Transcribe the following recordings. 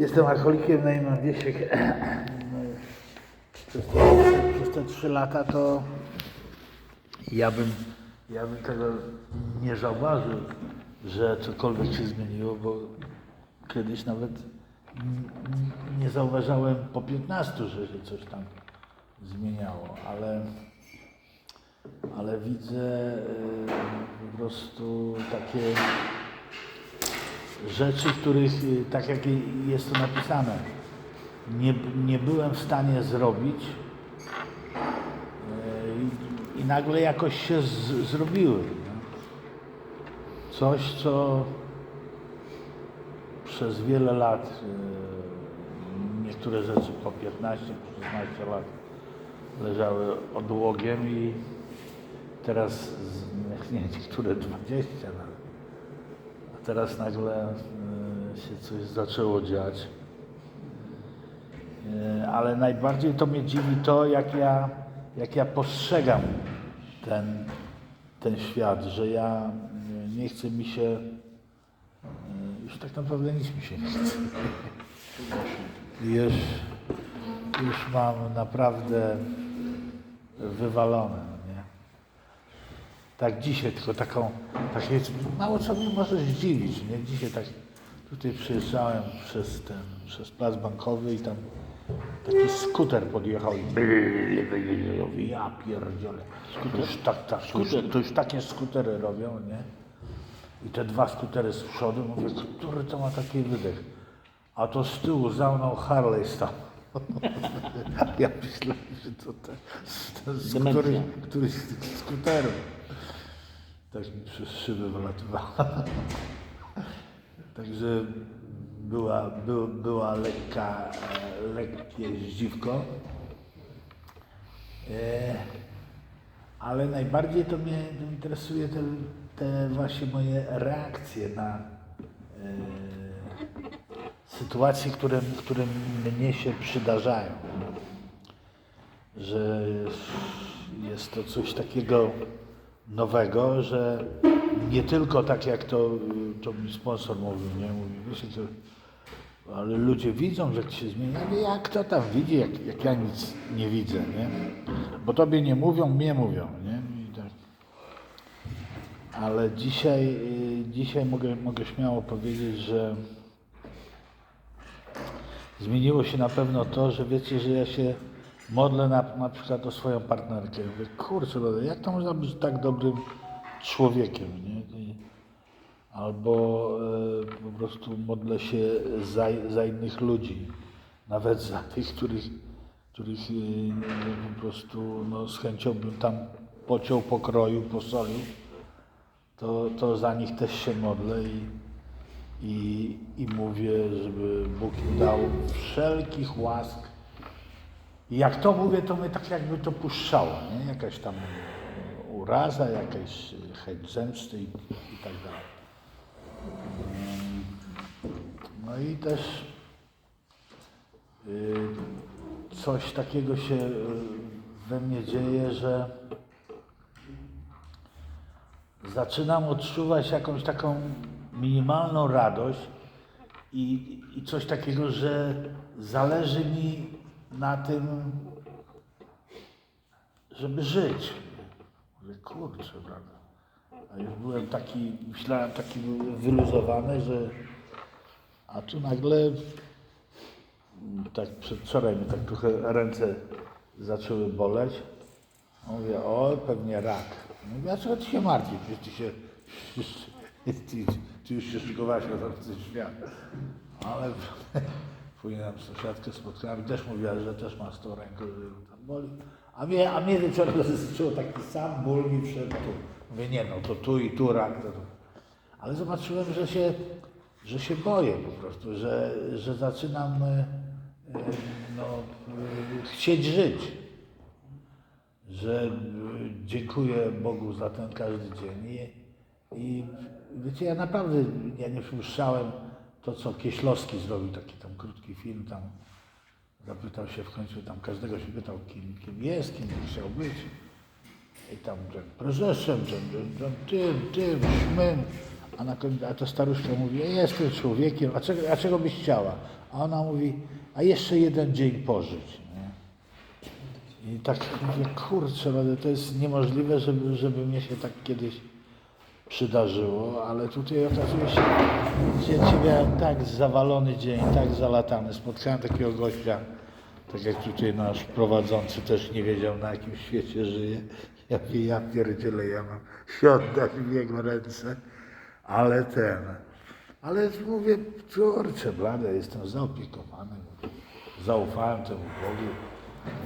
Jestem alkoholikiem, no i mam wiesiek. Przez, te, przez te trzy lata to ja bym, ja bym tego nie zauważył, że cokolwiek się zmieniło, bo kiedyś nawet nie zauważałem po 15, że się coś tam zmieniało, ale, ale widzę y, po prostu takie rzeczy, których, y, tak jak jest to napisane, nie, nie byłem w stanie zrobić y, i, nagle jakoś się z, zrobiły. Coś, co przez wiele lat, y, niektóre rzeczy po 15, po 16 lat leżały odłogiem i teraz, nie, niektóre 20 nawet. Teraz nagle y, się coś zaczęło dziać. Y, Ale najbardziej to mnie dziwi to, jak ja, jak ja postrzegam ten, ten świat, że ja y, nie chce mi się, już tak naprawdę nic mi się nie chce. Już, już mam naprawdę wywalone, no nie? Tak dzisiaj, tylko taką, takie, mało co mnie może zdziwić, nie? Dzisiaj tak tutaj przyjeżdżałem przez ten, przez plac bankowy i tam taki skuter podjechał i bli, bli, bli, mówię, ja pierdzielę. To już, tak, tak, to, już, to już takie skutery robią, nie? I te dwa skutery z przodu, mówię, który to ma taki wydech? A to z tyłu za mną Harley stał. ja myślałem, że to ten, ten z któryś, któryś z tych skuterów. Tak przez szyby wylatywała. Także była, był, była lekka, lekkie zdziwko. E, ale najbardziej to mnie interesuje te, te właśnie moje reakcje na e, sytuacje, które, które mnie się przydarzają. Że jest to coś takiego nowego, że nie tylko tak jak to, to mi sponsor mówił, nie? Mówi, wiecie, to, ale ludzie widzą, że się zmienia, ale jak to tam widzi, jak, jak ja nic nie widzę, nie? Bo tobie nie mówią, mnie mówią, nie? Tak. Ale dzisiaj, y, dzisiaj mogę, mogę śmiało powiedzieć, że zmieniło się na pewno to, że wiecie, że ja się modlę na, na przykład o swoją partnerkę. Mówię, kurczę, jak to można być tak dobrym człowiekiem, nie? Albo e, po prostu modlę się za, za innych ludzi, nawet za tych, których, których e, po prostu no, z chęcią bym tam pociął, pokroił, posolił, to, to za nich też się modlę i, i, i mówię, żeby Bóg dał wszelkich łask. Jak to mówię, to mnie tak jakby to puszczało, nie? jakaś tam uraza, jakaś chęć zemsty i, i tak dalej. No i też y, coś takiego się y, we mnie dzieje, że zaczynam odczuwać jakąś taką minimalną radość i, i coś takiego, że zależy mi na tym, żeby żyć. Mówię, kurczę, prawda. A już byłem taki, myślałem taki wyluzowany, że a tu nagle tak przedwczoraj mi tak trochę ręce zaczęły boleć. Mówię, o, pewnie rak. Mówię, a co ty się martwisz? Przecież ty się, ty, ty już się szykowałeś na ten świat. Ale później nam sąsiadkę spotkałem i też mówiła, że też ma z tą ręką, że ją tam boli. A mnie, a mnie wieczorem zaczęło taki sam ból mi wszedł tu. Mówię, nie no, to tu i tu rak. To, to. Ale zobaczyłem, że się, że się boję po prostu, że, że zaczynam e, no, e, chcieć żyć. Że e, dziękuję Bogu za ten każdy dzień. I, i wiecie, ja naprawdę ja nie przypuszczałem to, co Kieślowski zrobił, taki tam krótki film tam. Zapytał się w końcu, tam każdego się pytał, kim, kim jest, kim chciał być. I tam że prezesem, że, tym, tym, szmym. A, na, końcu- a to staruszka mówi, ja jestem człowiekiem, a czego, a czego byś chciała? A ona mówi, a jeszcze jeden dzień pożyć. Nie? I tak mówię, kurczę, ale to jest niemożliwe, żeby, żeby mnie się tak kiedyś przydarzyło, ale tutaj okazuje się, że miałem tak zawalony dzień, tak zalatany. Spotkałem takiego gościa, tak jak tutaj nasz prowadzący też nie wiedział na jakim świecie żyje. Ja mówię, ja pierdzielę, ja mam się w jego ręce, ale ten, ale mówię, kurczę, blade, jestem zaopiekowany, zaufałem temu Bogu.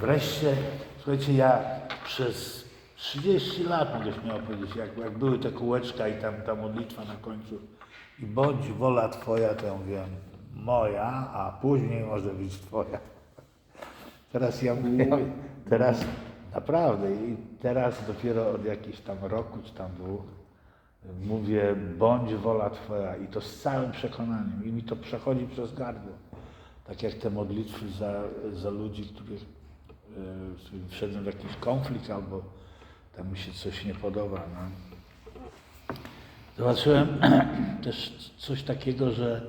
Wreszcie, słuchajcie, ja przez 30 lat, mogę śmiało powiedzieć, jak, jak były te kółeczka i tam ta modlitwa na końcu i bądź wola Twoja, to ja mówiłem, moja, a później może być Twoja. Teraz ja mówię, teraz naprawdę i teraz dopiero od jakichś tam roku czy tam dwóch mówię, bądź wola Twoja i to z całym przekonaniem i mi to przechodzi przez gardło. Tak jak te modlitwy za, za ludzi, których e, z wszedłem w jakiś konflikt albo tam mi się coś nie podoba. No. Zobaczyłem też coś takiego, że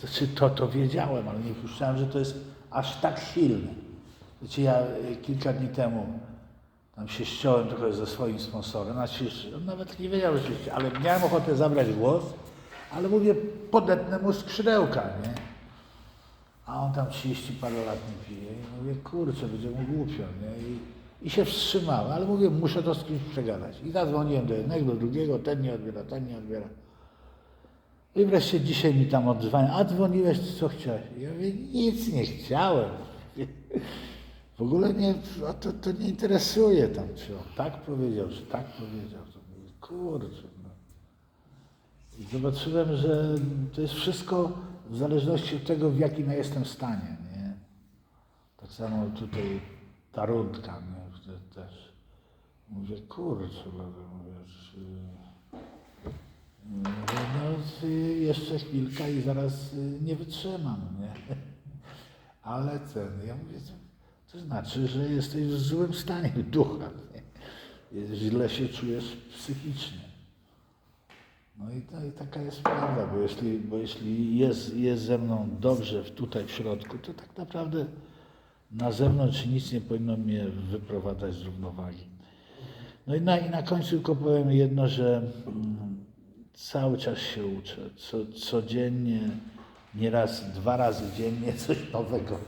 e, to, to, wiedziałem, ale nie puszczałem, że to jest aż tak silne. Wiecie, ja e, kilka dni temu tam się ściąłem trochę ze swoim sponsorem, znaczy nawet nie wiedział rzeczywiście, ale miałem ochotę zabrać głos, ale mówię, podetnę mu skrzydełka, nie? A on tam 30 parę lat nie pije i mówię, kurczę, będzie mu głupio, nie? I, I się wstrzymałem, ale mówię, muszę to z kimś przegadać. I zadzwoniłem do jednego, do drugiego, ten nie odbiera, ten nie odbiera. I wreszcie dzisiaj mi tam odzwaniał, a dzwoniłeś, co chciałeś? Ja mówię, nic nie chciałem. W ogóle nie, a to, to nie interesuje tam, czy on tak powiedział, czy tak powiedział. Kurczę, no. I zobaczyłem, że to jest wszystko w zależności od tego, w jakim ja jestem stanie, nie? Tak samo tutaj ta rundka, nie? Też. Mówię, kurczę, no, mówię, czy... Mówię, no y, jeszcze chwilkę i zaraz y, nie wytrzymam, nie? Ale ten, ja mówię, to, to znaczy, że jesteś w złym stanie ducha, nie? Źle się czujesz psychicznie. No i, to, i taka jest prawda, bo jeśli, bo jeśli jest, jest ze mną dobrze tutaj w środku, to tak naprawdę na zewnątrz nic nie powinno mnie wyprowadzać z równowagi. No i na, i na końcu tylko powiem jedno, że mm, cały czas się uczę. Co, codziennie, nieraz, dwa razy dziennie coś nowego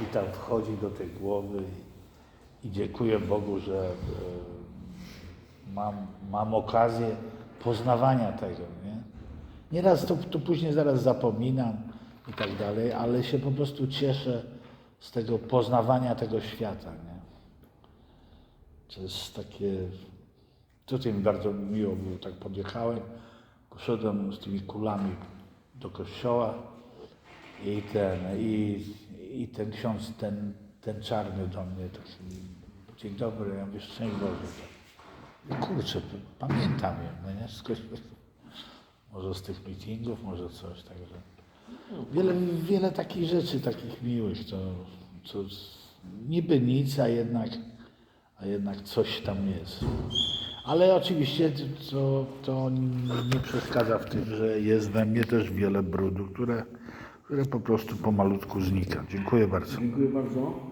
mi tam wchodzi do tej głowy i, i dziękuję Bogu, że e, mam, mam okazję poznawania tego, nie? Nieraz to, to później zaraz zapominam i tak dalej, ale się po prostu cieszę z tego poznawania tego świata, nie? To jest takie... Tutaj mi bardzo miło było, tak podjechałem, poszedłem z tymi kulami do kościoła i ten, i, i ten ksiądz, ten, ten czarny do mnie taki, dzień dobry, ja mówię, szczęść Boże. Kurczę, pamiętam ją, no nie? Skądś, może z tych meetingów, może coś, także. Wiele, wiele takich rzeczy, takich miłych, to, to niby nic, a jednak, a jednak coś tam jest. Ale oczywiście to, to nie przeszkadza w tym, że jest we mnie też wiele brudu, które, które po prostu pomalutku znika. Dziękuję bardzo. Dziękuję bardzo.